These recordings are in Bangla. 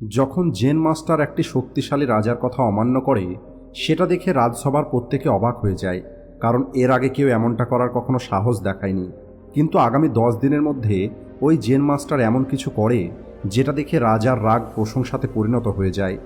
যখন জেন মাস্টার একটি শক্তিশালী রাজার কথা অমান্য করে, সেটা দেখে রাজসভার প্রত্যেকে অবাক হয়ে যায়, কারণ এর আগে কেউ এমনটা করার কখনো সাহস দেখায়নি। কিন্তু আগামী দশ দিনের মধ্যে ওই জেন মাস্টার এমন কিছু করে, যেটা দেখে রাজার রাগ প্রশংসাতে পরিণত হয়ে যায়।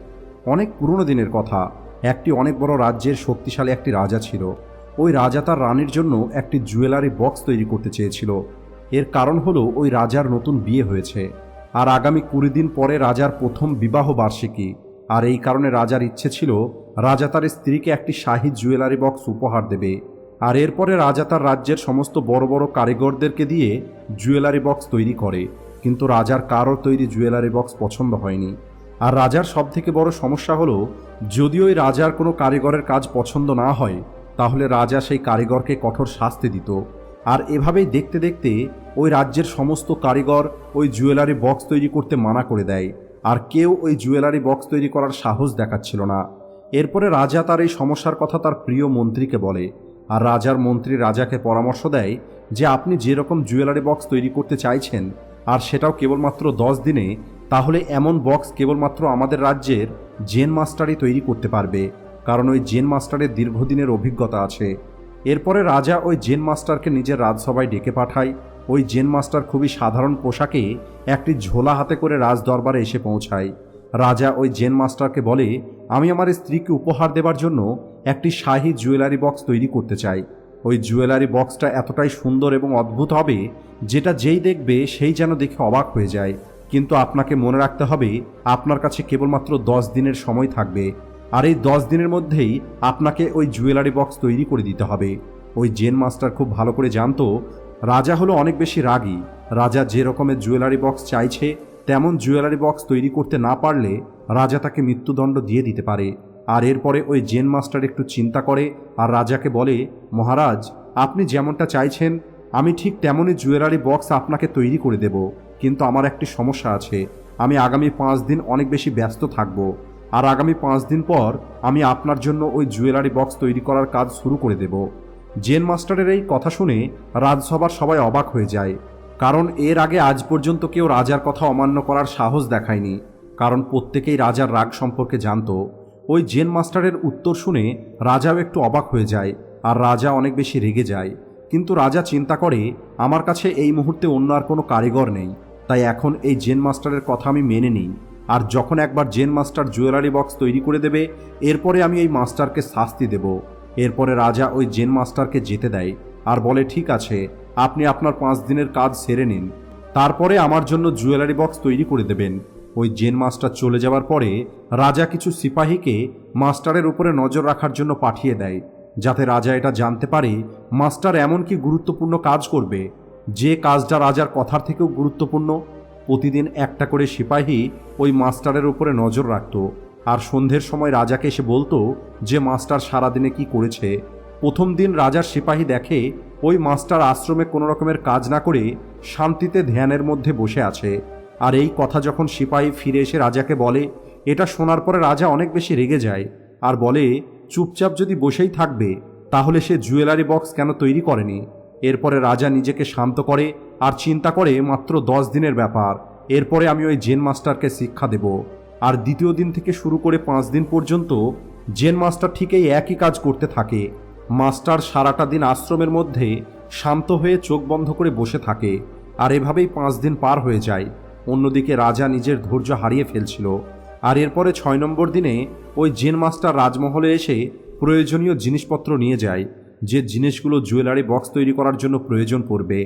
অনেক পুরনো দিনের কথা, একটি অনেক বড় রাজ্যের শক্তিশালী একটি রাজা ছিল। ওই রাজা তার রানীর জন্য একটি জুয়েলারি বক্স তৈরি করতে চেয়েছিল। এর কারণ হলো ওই রাজার নতুন বিয়ে হয়েছে। আর আগামী কুড়ি দিন পরে রাজার প্রথম বিবাহ বার্ষিকী। আর এই কারণে রাজার ইচ্ছে ছিল, রাজা তার স্ত্রীকে একটি শাহী জুয়েলারি বক্স উপহার দেবে। আর এরপরে রাজা তার রাজ্যের সমস্ত বড় বড় কারিগরদেরকে দিয়ে জুয়েলারি বক্স তৈরি করে। কিন্তু রাজার কারোর তৈরি জুয়েলারি বক্স পছন্দ হয়নি। আর রাজার সবথেকে বড় সমস্যা হলো, যদি ওই রাজার কোনো কারিগরের কাজ পছন্দ না হয়, তাহলে রাজা সেই কারিগরকে কঠোর শাস্তি দিত। আর এভাবেই দেখতে দেখতে ওই রাজ্যের সমস্ত কারিগর ওই জুয়েলারি বক্স তৈরি করতে মানা করে দেয়, আর কেউ ওই জুয়েলারি বক্স তৈরি করার সাহস দেখাচ্ছিল না। এরপরে রাজা তার এই সমস্যার কথা তার প্রিয় মন্ত্রীকে বলে, আর রাজার মন্ত্রী রাজাকে পরামর্শ দেয় যে আপনি যেরকম জুয়েলারি বক্স তৈরি করতে চাইছেন, আর সেটাও কেবলমাত্র দশ দিনে, তাহলে এমন বক্স কেবলমাত্র আমাদের রাজ্যের জেন মাস্টারই তৈরি করতে পারবে, কারণ ওই জেন মাস্টারের দীর্ঘদিনের অভিজ্ঞতা আছে। এরপরে রাজা ওই জেন মাস্টারকে নিজের রাজসভায় ডেকে পাঠায় ওই জেন মাস্টার খুবই সাধারণ পোশাকে একটি ঝোলা হাতে করে রাজদরবারে এসে পৌঁছায়। রাজা ওই জেন মাস্টারকে বলে, আমি আমার স্ত্রীকে উপহার দেবার জন্য একটি শাহী জুয়েলারি বক্স তৈরি করতে চাই। ওই জুয়েলারি বক্সটা এতটাই সুন্দর এবং অদ্ভুত হবে, যেটা যেই দেখবে সেই যেন দেখে অবাক হয়ে যায়। কিন্তু আপনাকে মনে রাখতে হবে, আপনার কাছে কেবলমাত্র দশ দিনের সময় থাকবে। আর এই দশ দিনের মধ্যেই আপনাকে ওই জুয়েলারি বক্স তৈরি করে দিতে হবে। ওই জেন মাস্টার খুব ভালো করে জানতো রাজা হলো অনেক বেশি রাগী। রাজা যে রকমের জুয়েলারি বক্স চাইছে, তেমন জুয়েলারি বক্স তৈরি করতে না পারলে রাজা তাকে মৃত্যুদণ্ড দিয়ে দিতে পারে। আর এরপরে ওই জেন মাস্টার একটু চিন্তা করে আর রাজাকে বলে, মহারাজ, আপনি যেমনটা চাইছেন, আমি ঠিক তেমনই জুয়েলারি বক্স আপনাকে তৈরি করে দেব। কিন্তু আমার একটি সমস্যা আছে। আমি আগামী পাঁচ দিন অনেক বেশি ব্যস্ত থাকব। আর আগামী পাঁচ দিন পর আমি আপনার জন্য ওই জুয়েলারি বক্স তৈরি করার কাজ শুরু করে দেব। জেন মাস্টারের এই কথা শুনে রাজসভার সবাই অবাক হয়ে যায়, কারণ এর আগে আজ পর্যন্ত কেউ রাজার কথা অমান্য করার সাহস দেখায়নি, কারণ প্রত্যেকেই রাজার রাগ সম্পর্কে জানত। ওই জেন মাস্টারের উত্তর শুনে রাজাও একটু অবাক হয়ে যায়, আর রাজা অনেক বেশি রেগে যায়। কিন্তু রাজা চিন্তা করে, আমার কাছে এই মুহূর্তে অন্য আর কোনো কারিগর নেই, তাই এখন এই জেন মাস্টারের কথা আমি মেনে নিই। আর যখন একবার জেন মাস্টার জুয়েলারি বক্স তৈরি করে দেবে, এরপরে আমি এই মাস্টারকে শাস্তি দেব। এরপরে রাজা ওই জেন মাস্টারকে যেতে দেয় আর বলে, ঠিক আছে, আপনি আপনার পাঁচ দিনের কাজ সেরে নিন। তারপরে আমার জন্য জুয়েলারি বক্স তৈরি করে দেবেন। ওই জেন মাস্টার চলে যাওয়ার পরে রাজা কিছু সিপাহীকে মাস্টারের উপরে নজর রাখার জন্য পাঠিয়ে দেয়, যাতে রাজা এটা জানতে পারে মাস্টার এমন কি গুরুত্বপূর্ণ কাজ করবে। যে কাজটা রাজার কথার থেকেও গুরুত্বপূর্ণ, প্রতিদিন একটা করে সিপাহী ওই মাস্টারের উপরে নজর রাখত। আর সন্ধ্যের সময় রাজাকে এসে বলতো যে মাস্টার সারাদিনে কি করেছে। প্রথম দিন রাজার সিপাহী দেখে ওই মাস্টার আশ্রমে কোনো রকমের কাজ না করে শান্তিতে ধ্যানের মধ্যে বসে আছে। আর এই কথা যখন সিপাহী ফিরে এসে রাজাকে বলে, এটা শোনার পরে রাজা অনেক বেশি রেগে যায় আর বলে, চুপচাপ যদি বসেই থাকবে, তাহলে সে জুয়েলারি বক্স কেন তৈরি করেনি? এরপরে রাজা নিজেকে শান্ত করে আর চিন্তা করে মাত্র দশ দিনের ব্যাপার। এরপরে আমি ওই জেন মাস্টারকে শিক্ষা দেব। আর দ্বিতীয় দিন থেকে শুরু করে পাঁচ দিন পর্যন্ত জেন মাস্টার ঠিক এই একই কাজ করতে থাকে। মাস্টার সারাটা দিন আশ্রমের মধ্যে শান্ত হয়ে চোখ বন্ধ করে বসে থাকে আর এভাবেই পাঁচ দিন পার হয়ে যায়। অন্যদিকে রাজা নিজের ধৈর্য হারিয়ে ফেলছিল। আর এরপরে ছয় নম্বর দিনে ওই জেন মাস্টার রাজমহলে এসে প্রয়োজনীয় জিনিসপত্র নিয়ে যায়, যে জিনিসগুলো জুয়েলারি বক্স তৈরি করার জন্য প্রয়োজন পড়বে।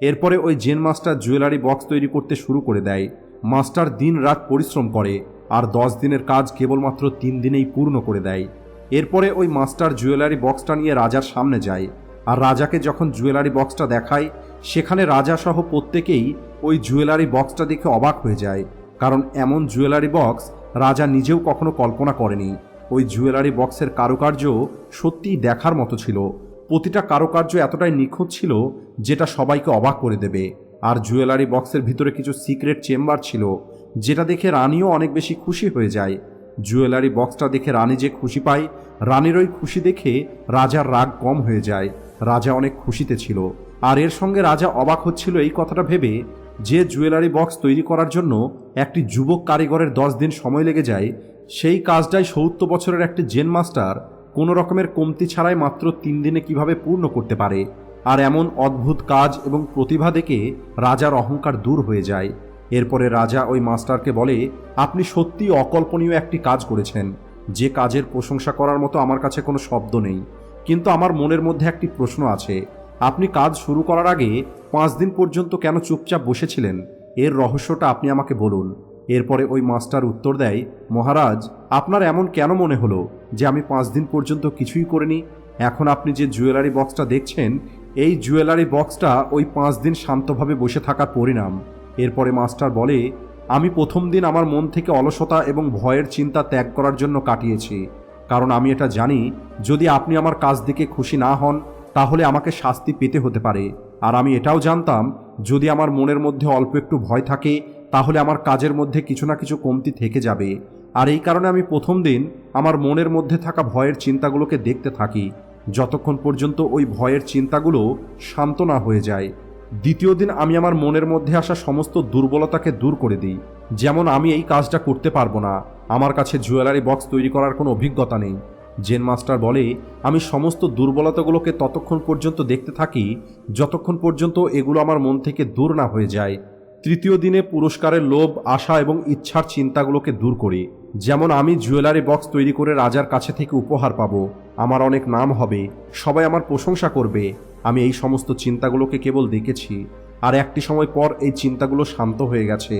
এরপরে ওই জেন মাস্টার জুয়েলারি বক্স তৈরি করতে শুরু করে দেয়। মাস্টার দিন রাত পরিশ্রম করে। আর দশ দিনের কাজ কেবলমাত্র তিন দিনেই পূর্ণ করে দেয়। এরপরে ওই মাস্টার জুয়েলারি বক্সটা নিয়ে রাজার সামনে যায়। আর রাজাকে যখন জুয়েলারি বক্সটা দেখায়, সেখানে রাজা সহ প্রত্যেকেই ওই জুয়েলারি বক্সটা দেখে অবাক হয়ে যায়। কারণ এমন জুয়েলারি বক্স রাজা নিজেও কখনো কল্পনা করেনি। ওই জুয়েলারি বক্সের কারুকার্য সত্যিই দেখার মতো ছিল। প্রতিটা কারুকার্য এতটাই নিখুঁত ছিল যেটা সবাইকে অবাক করে দেবে। আর জুয়েলারি বক্সের ভিতরে কিছু সিক্রেট চেম্বার ছিল। যেটা দেখে রানীও অনেক বেশি খুশি হয়ে যায়। জুয়েলারি বক্সটা দেখে রানী যে খুশি পায় রানীর ওই খুশি দেখে রাজার রাগ কম হয়ে যায়। রাজা অনেক খুশিতে ছিল। আর এর সঙ্গে রাজা অবাক হচ্ছিল এই কথাটা ভেবে যে জুয়েলারি বক্স তৈরি করার জন্য একটি যুবক কারিগরের দশ দিন সময় লেগে যায়। সেই কাজটাই সত্তর বছরের একটি জেন মাস্টার কোনো রকমের কমতি ছাড়াই মাত্র তিন দিনে কীভাবে পূর্ণ করতে পারে। আর এমন অদ্ভুত কাজ এবং প্রতিভা দেখে রাজার অহংকার দূর হয়ে যায়। এরপরে রাজা ওই মাস্টারকে বলে, আপনি সত্যি অকল্পনীয় একটি কাজ করেছেন। যে কাজের প্রশংসা করার মতো আমার কাছে কোনো শব্দ নেই। কিন্তু আমার মনের মধ্যে একটি প্রশ্ন আছে। আপনি কাজ শুরু করার আগে পাঁচ দিন পর্যন্ত কেন চুপচাপ বসেছিলেন? এর রহস্যটা আপনি আমাকে বলুন। এরপরে ওই মাস্টার উত্তর দেয়, মহারাজ, আপনার এমন কেন মনে হলো যে আমি পাঁচ দিন পর্যন্ত কিছুই করিনি? এখন আপনি যে জুয়েলারি বক্সটা দেখছেন, এই জুয়েলারি বক্সটা ওই পাঁচ দিন শান্তভাবে বসে থাকার পরিণাম। এরপরে মাস্টার বলে, আমি প্রথম দিন আমার মন থেকে অলসতা এবং ভয়ের চিন্তা ত্যাগ করার জন্য কাটিয়েছি। কারণ আমি এটা জানি, যদি আপনি আমার কাজ দিকে খুশি না হন, তাহলে আমাকে শাস্তি পেতে হতে পারে। আর আমি এটাও জানতাম, যদি আমার মনের মধ্যে অল্প একটু ভয় থাকে, তাহলে আমার কাজের মধ্যে কিছু না কিছু কমতি থেকে যাবে। আর এই কারণে আমি প্রথম দিন আমার মনের মধ্যে থাকা ভয়ের চিন্তাগুলোকে দেখতে থাকি। যতক্ষণ পর্যন্ত ওই ভয়ের চিন্তাগুলো শান্ত না হয়ে যায়। দ্বিতীয় দিন আমি আমার মনের মধ্যে আসা সমস্ত দুর্বলতাকে দূর করে দিই। যেমন আমি এই কাজটা করতে পারব না। আমার কাছে জুয়েলারি বক্স তৈরি করার কোনো অভিজ্ঞতা নেই। জেন মাস্টার বলে, আমি সমস্ত দুর্বলতাগুলোকে ততক্ষণ পর্যন্ত দেখতে থাকি, যতক্ষণ পর্যন্ত এগুলো আমার মন থেকে দূর না হয়ে যায়। তৃতীয় দিনে পুরস্কারের লোভ, আশা এবং ইচ্ছার চিন্তাগুলোকে দূর করি। যেমন আমি জুয়েলারি বক্স তৈরি করে রাজার কাছে থেকে উপহার পাবো। আমার অনেক নাম হবে। সবাই আমার প্রশংসা করবে। আমি এই সমস্ত চিন্তাগুলোকে কেবল দেখেছি, আর একটি সময় পর এই চিন্তাগুলো শান্ত হয়ে গেছে।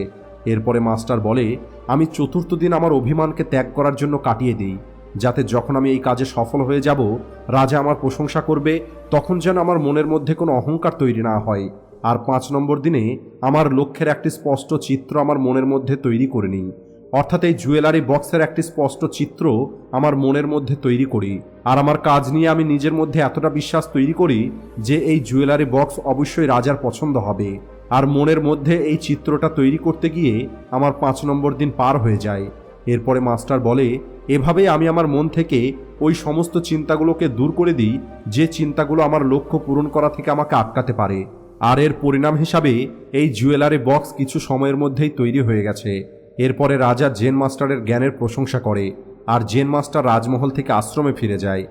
এরপরে মাস্টার বলে, আমি চতুর্থ দিন আমার অভিমানকে ত্যাগ করার জন্য কাটিয়ে দিই, যাতে যখন আমি এই কাজে সফল হয়ে যাব, রাজা আমার প্রশংসা করবে, তখন যেন আমার মনের মধ্যে কোনো অহংকার তৈরি না হয়। আর পাঁচ নম্বর দিনে আমার লক্ষ্যের একটি স্পষ্ট চিত্র আমার মনের মধ্যে তৈরি করে নিই। অর্থাৎ এই জুয়েলারি বক্সের একটি স্পষ্ট চিত্র আমার মনের মধ্যে তৈরি করি। আর আমার কাজ নিয়ে আমি নিজের মধ্যে এতটা বিশ্বাস তৈরি করি যে এই জুয়েলারি বক্স অবশ্যই রাজার পছন্দ হবে। আর মনের মধ্যে এই চিত্রটা তৈরি করতে গিয়ে আমার পাঁচ নম্বর দিন পার হয়ে যায়। এরপরে মাস্টার বলে, এভাবেই আমি আমার মন থেকে ওই সমস্ত চিন্তাগুলোকে দূর করে দিই যে চিন্তাগুলো আমার লক্ষ্য পূরণ করা থেকে আমাকে আটকাতে পারে। আর এর পরিণাম হিসাবে এই জুয়েলারি বক্স কিছু সময়ের মধ্যেই তৈরি হয়ে গেছে। এরপরে রাজা জেন মাস্টারের জ্ঞানের প্রশংসা করে, আর জেন মাস্টার রাজমহল থেকে আশ্রমে ফিরে যায়।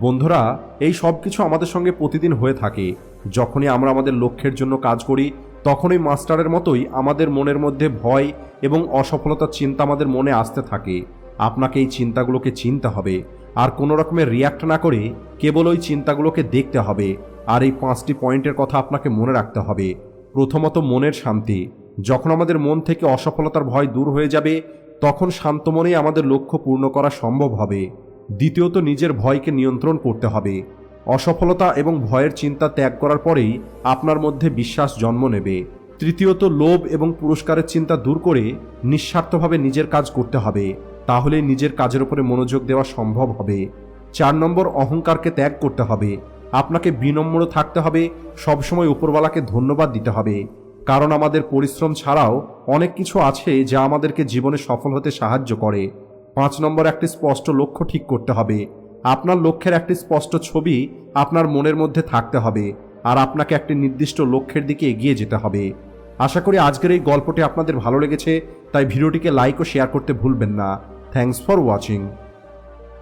বন্ধুরা, এই সব কিছু আমাদের সঙ্গে প্রতিদিন হয়ে থাকে। যখনই আমরা আমাদের লক্ষ্যের জন্য কাজ করি, তখনই মাস্টারের মতোই আমাদের মনের মধ্যে ভয় এবং অসফলতার চিন্তা আমাদের মনে আসতে থাকে। আপনাকে এই চিন্তাগুলোকে চিনতে হবে, আর কোনো রকমের রিয়াক্ট না করে কেবল ওই চিন্তাগুলোকে দেখতে হবে, আর এই পাঁচটি পয়েন্টের কথা আপনাকে মনে রাখতে হবে। প্রথমত মনের শান্তি যখন আমাদের মন থেকে অসফলতার ভয় দূর হয়ে যাবে, তখন শান্ত মনেই আমাদের লক্ষ্য পূর্ণ করা সম্ভব হবে। দ্বিতীয়ত, নিজের ভয়কে নিয়ন্ত্রণ করতে হবে। অসফলতা এবং ভয়ের চিন্তা ত্যাগ করার পরেই আপনার মধ্যে বিশ্বাস জন্ম নেবে। তৃতীয়ত, লোভ এবং পুরস্কারের চিন্তা দূর করে নিঃস্বার্থভাবে নিজের কাজ করতে হবে। তাহলে নিজের কাজের উপরে মনোযোগ দেওয়া সম্ভব হবে। চার নম্বর, অহংকারকে ত্যাগ করতে হবে। আপনাকে বিনম্র থাকতে হবে, সবসময় উপরওয়ালাকে ধন্যবাদ দিতে হবে। কারণ আমাদের পরিশ্রম ছাড়াও অনেক কিছু আছে যা আমাদেরকে জীবনে সফল হতে সাহায্য করে। পাঁচ নম্বর, একটি স্পষ্ট লক্ষ্য ঠিক করতে হবে। আপনার লক্ষ্যের একটি স্পষ্ট ছবি আপনার মনের মধ্যে থাকতে হবে আর আপনাকে একটি নির্দিষ্ট লক্ষ্যের দিকে এগিয়ে যেতে হবে। আশা করি আজকের এই গল্পটি আপনাদের ভালো লেগেছে, তাই ভিডিওটিকে লাইক ও শেয়ার করতে ভুলবেন না। Thanks for watching